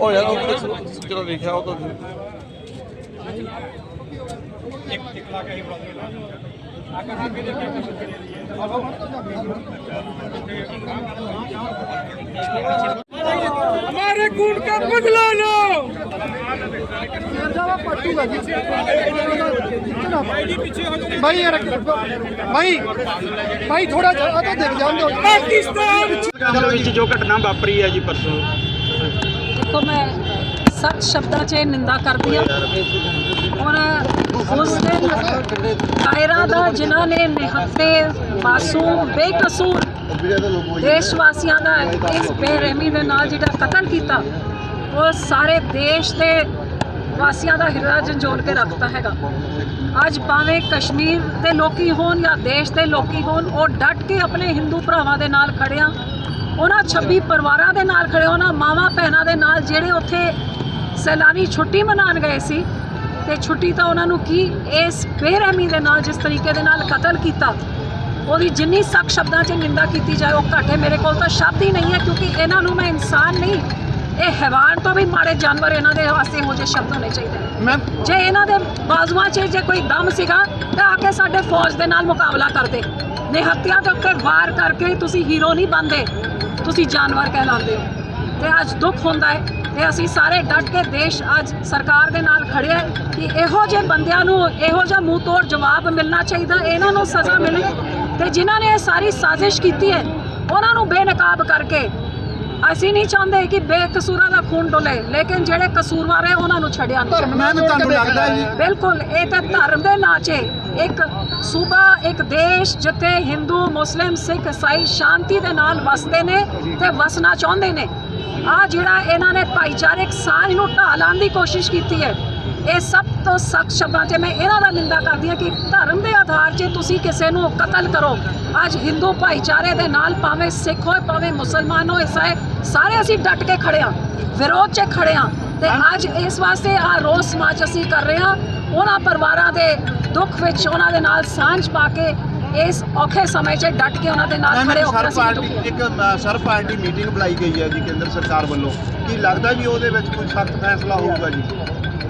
ਉਹ ਯਾਰ ਉਹ ਤਾਂ ਜਿਹੜਾ ਲਿਖਿਆ ਉਹ ਤਾਂ हमारे खून का बदला लो ਭਾਈ ਯਾਰ ਭਾਈ ਭਾਈ ਥੋੜਾ ਜਿਹਾ ਤਾਂ ਦੇਖ ਜਾਣ ਦਿਓ पाकिस्तान ਦੇ ਵਿੱਚ ਜੋ ਘਟਨਾ ਵਾਪਰੀ ਹੈ ਜੀ ਪਰਸੋਂ ਦੇਖੋ ਮੈਂ ਸੱਚ ਸ਼ਬਦਾਂ 'ਚ ਇਹ ਨਿੰਦਾ ਕਰਦੀ ਹਾਂ। ਔਰ ਉਸ ਦਿਨ ਕਾਇਰਾ ਦਾ ਜਿਨ੍ਹਾਂ ਨੇ ਨਿਹੱਤੇ ਮਾਸੂਮ, ਬੇਕਸੂਰ ਦੇਸ਼ ਵਾਸੀਆਂ ਦਾ ਇਸ ਬੇਰਹਿਮੀ ਦੇ ਨਾਲ ਜਿਹੜਾ ਕਤਲ ਕੀਤਾ, ਉਹ ਸਾਰੇ ਦੇਸ਼ ਦੇ ਵਾਸੀਆਂ ਦਾ ਹਿਰਦਾ ਝੰਜੋੜ ਕੇ ਰੱਖਤਾ ਹੈਗਾ। ਅੱਜ ਭਾਵੇਂ ਕਸ਼ਮੀਰ ਦੇ ਲੋਕੀ ਹੋਣ ਜਾਂ ਦੇਸ਼ ਦੇ ਲੋਕੀ ਹੋਣ, ਉਹ ਡਟ ਕੇ ਆਪਣੇ ਹਿੰਦੂ ਭਰਾਵਾਂ ਦੇ ਨਾਲ ਖੜਿਆ ਉਹਨਾਂ 26 ਪਰਿਵਾਰਾਂ ਦੇ ਨਾਲ ਖੜੇ ਉਹਨਾਂ ਮਾਵਾਂ ਭੈਣਾਂ ਦੇ ਨਾਲ ਜਿਹੜੇ ਉੱਥੇ ਸੈਲਾਨੀ ਛੁੱਟੀ ਮਨਾਉਣ ਗਏ ਸੀ ਤੇ ਛੁੱਟੀ ਤਾਂ ਉਹਨਾਂ ਨੂੰ ਕੀ ਇਸ ਬੇਰਹਿਮੀ ਦੇ ਨਾਲ ਜਿਸ ਤਰੀਕੇ ਦੇ ਨਾਲ ਕਤਲ ਕੀਤਾ ਉਹਦੀ ਜਿੰਨੀ ਸਖਤ ਸ਼ਬਦਾਂ 'ਚ ਨਿੰਦਾ ਕੀਤੀ ਜਾਏ ਉਹ ਘੱਟ ਹੈ ਮੇਰੇ ਕੋਲ ਤਾਂ ਸ਼ਬਦ ਹੀ ਨਹੀਂ ਹੈ ਕਿਉਂਕਿ ਇਹਨਾਂ ਨੂੰ ਮੈਂ ਇਨਸਾਨ ਨਹੀਂ ਇਹ ਹੈਵਾਨ ਤੋਂ ਵੀ ਮਾੜੇ ਜਾਨਵਰ ਇਹਨਾਂ ਦੇ ਵਾਸਤੇ ਇਹੋ ਜਿਹੇ ਸ਼ਬਦ ਹੋਣੇ ਚਾਹੀਦੇ ਨੇ। ਮੈਂ ਜੇ ਇਹਨਾਂ ਦੇ ਬਾਜ਼ੂਆਂ 'ਚ ਜੇ ਕੋਈ ਦਮ ਸੀਗਾ ਤਾਂ ਆ ਕੇ ਸਾਡੇ ਫੌਜ ਦੇ ਨਾਲ ਮੁਕਾਬਲਾ ਕਰਦੇ। ਨਿਹੱਤਿਆਂ ਦੇ ਉੱਤੇ ਵਾਰ ਕਰਕੇ ਤੁਸੀਂ ਹੀਰੋ ਨਹੀਂ ਬਣਦੇ। ਤੁਸੀਂ ਜਾਨਵਰ ਕਹਿਲਾਉਂਦੇ ਹੋ। ਤੇ ਅੱਜ ਦੁੱਖ ਹੁੰਦਾ ਹੈ ਤੇ ਅਸੀਂ ਸਾਰੇ ਡਟ ਕੇ ਦੇਸ਼ ਅੱਜ ਸਰਕਾਰ ਦੇ ਨਾਲ ਖੜੇ ਹੈ ਕਿ ਇਹੋ ਜਿਹੇ ਬੰਦਿਆਂ ਨੂੰ ਇਹੋ ਜਿਹਾ ਮੂੰਹ ਤੋੜ ਜਵਾਬ ਮਿਲਣਾ ਚਾਹੀਦਾ, ਇਹਨਾਂ ਨੂੰ ਸਜ਼ਾ ਮਿਲੇ। ਤੇ ਜਿਨ੍ਹਾਂ ਨੇ ਇਹ ਸਾਰੀ ਸਾਜ਼ਿਸ਼ ਕੀਤੀ ਹੈ, ਉਹਨਾਂ ਨੂੰ ਬੇਨਕਾਬ ਕਰਕੇ ਅਸੀਂ ਨਹੀਂ ਚਾਹੁੰਦੇ ਕਿ ਬੇਕਸੂਰਾਂ ਦਾ ਖੂਨ ਡੁੱਲੇ ਲੇਕਿਨ ਜਿਹੜੇ ਕਸੂਰਵਾਰ ਹੈ ਉਹਨਾਂ ਨੂੰ ਛੱਡਿਆ ਨਹੀਂ। ਤੁਹਾਨੂੰ ਲੱਗਦਾ ਬਿਲਕੁਲ ਇਹ ਤਾਂ ਧਰਮ ਦੇ ਨਾਚੇ। ਇੱਕ ਸੂਬਾ ਇੱਕ ਦੇਸ਼ ਜਿੱਥੇ ਹਿੰਦੂ ਮੁਸਲਿਮ ਸਿੱਖ ਈਸਾਈ ਸ਼ਾਂਤੀ ਦੇ ਨਾਲ ਵਸਦੇ ਨੇ ਤੇ ਵਸਣਾ ਚਾਹੁੰਦੇ ਨੇ। ਆ ਜਿਹੜਾ ਇਹਨਾਂ ਨੇ ਭਾਈਚਾਰਕ ਸਾਂਝ ਨੂੰ ਢਾਹ ਲਾਉਣ ਦੀ ਕੋਸ਼ਿਸ਼ ਕੀਤੀ ਹੈ ਇਹ ਸਭ ਤੋਂ ਸਖਤ ਸ਼ਬਦਾਂ 'ਚ ਮੈਂ ਇਹਨਾਂ ਦਾ ਨਿੰਦਾ ਕਰਦੀ ਹਾਂ ਕਿ ਧਰਮ ਦੇ ਆਧਾਰ 'ਤੇ ਤੁਸੀਂ ਕਿਸੇ ਨੂੰ ਕਤਲ ਕਰੋ। ਅੱਜ ਹਿੰਦੂ ਭਾਈਚਾਰੇ ਦੇ ਨਾਲ ਭਾਵੇਂ ਸਿੱਖ ਹੋਏ ਭਾਵੇਂ ਮੁਸਲਮਾਨ ਹੋਏ ਸਾਰੇ ਅਸੀਂ ਡਟ ਕੇ ਖੜੇ ਹਾਂ ਵਿਰੋਧ 'ਚ ਖੜੇ ਹਾਂ ਤੇ ਅੱਜ ਇਸ ਵਾਸਤੇ ਆ ਰੋਸ ਮਾਰਚ ਅਸੀਂ ਕਰ ਰਹੇ ਹਾਂ। ਉਹਨਾਂ ਪਰਿਵਾਰਾਂ ਦੇ ਦੁੱਖ ਵਿੱਚ ਉਹਨਾਂ ਦੇ ਨਾਲ ਸਾਂਝ ਪਾ ਕੇ ਇਸ ਔਖੇ ਸਮੇਂ 'ਚ ਡਟ ਕੇ ਉਹਨਾਂ ਦੇ ਨਾਲ ਖੜੇ ਹੋ ਕੇ ਅਸੀਂ। ਇੱਕ ਸਰ ਪਾਰਟੀ ਮੀਟਿੰਗ ਬੁਲਾਈ ਗਈ ਹੈ ਜੀ ਕੇਂਦਰ ਸਰਕਾਰ ਵੱਲੋਂ। ਕੀ ਲੱਗਦਾ ਵੀ ਉਹਦੇ ਵਿੱਚ ਕੋਈ ਸਖਤ ਫੈਸਲਾ ਹੋਊਗਾ ਜੀ?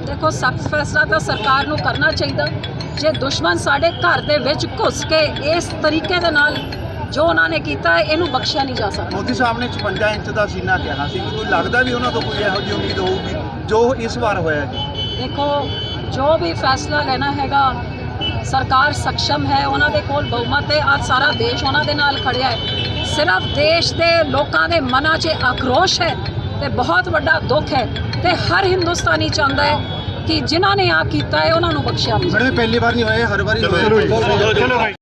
ਦੇਖੋ ਸਖਤ ਫੈਸਲਾ ਤਾਂ ਸਰਕਾਰ ਨੂੰ ਕਰਨਾ ਚਾਹੀਦਾ। ਜੇ ਦੁਸ਼ਮਣ ਸਾਡੇ ਘਰ ਦੇ ਵਿੱਚ ਘੁਸ ਕੇ ਇਸ ਤਰੀਕੇ ਦੇ ਨਾਲ ਜੋ ਉਹਨਾਂ ਨੇ ਕੀਤਾ ਇਹਨੂੰ ਬਖਸ਼ਿਆ ਨਹੀਂ ਜਾ ਸਕਦਾ। ਮੋਦੀ ਸਾਹਿਬ ਨੇ 56 ਇੰਚ ਦਾ ਸੀਨਾ ਕਿਹਾ ਸੀ। ਕੋਈ ਲੱਗਦਾ ਵੀ ਉਹਨਾਂ ਤੋਂ ਕੋਈ ਇਹੋ ਜਿਹੀ ਉਮੀਦ ਹੋਊਗੀ ਜੋ ਇਸ ਵਾਰ ਹੋਇਆ ਜੀ। ਦੇਖੋ ਜੋ ਵੀ ਫੈਸਲਾ ਲੈਣਾ ਹੈਗਾ ਸਰਕਾਰ ਸક્ષਮ ਹੈ ਉਹਨਾਂ ਦੇ ਕੋਲ ਬਹੁਮਤ ਹੈ ਅੱਜ ਸਾਰਾ ਦੇਸ਼ ਉਹਨਾਂ ਦੇ ਨਾਲ ਖੜਿਆ ਹੈ। ਸਿਰਫ ਦੇਸ਼ ਦੇ ਲੋਕਾਂ ਦੇ ਮਨਾਂ 'ਚ ਆਕਰੋਸ਼ ਹੈ ਤੇ ਬਹੁਤ ਵੱਡਾ ਦੁੱਖ ਹੈ ਤੇ ਹਰ ਹਿੰਦੁਸਤਾਨੀ ਚਾਹੁੰਦਾ ਹੈ ਕਿ ਜਿਨ੍ਹਾਂ ਨੇ ਆ ਕੀਤਾ ਹੈ ਉਹਨਾਂ ਨੂੰ ਬਖਸ਼ਿਆ ਨਹੀਂ ਜਾਵੇ। ਪਹਿਲੀ ਵਾਰ ਨਹੀਂ ਹੋਏ ਹਰ ਵਾਰੀ ਹੋਏ।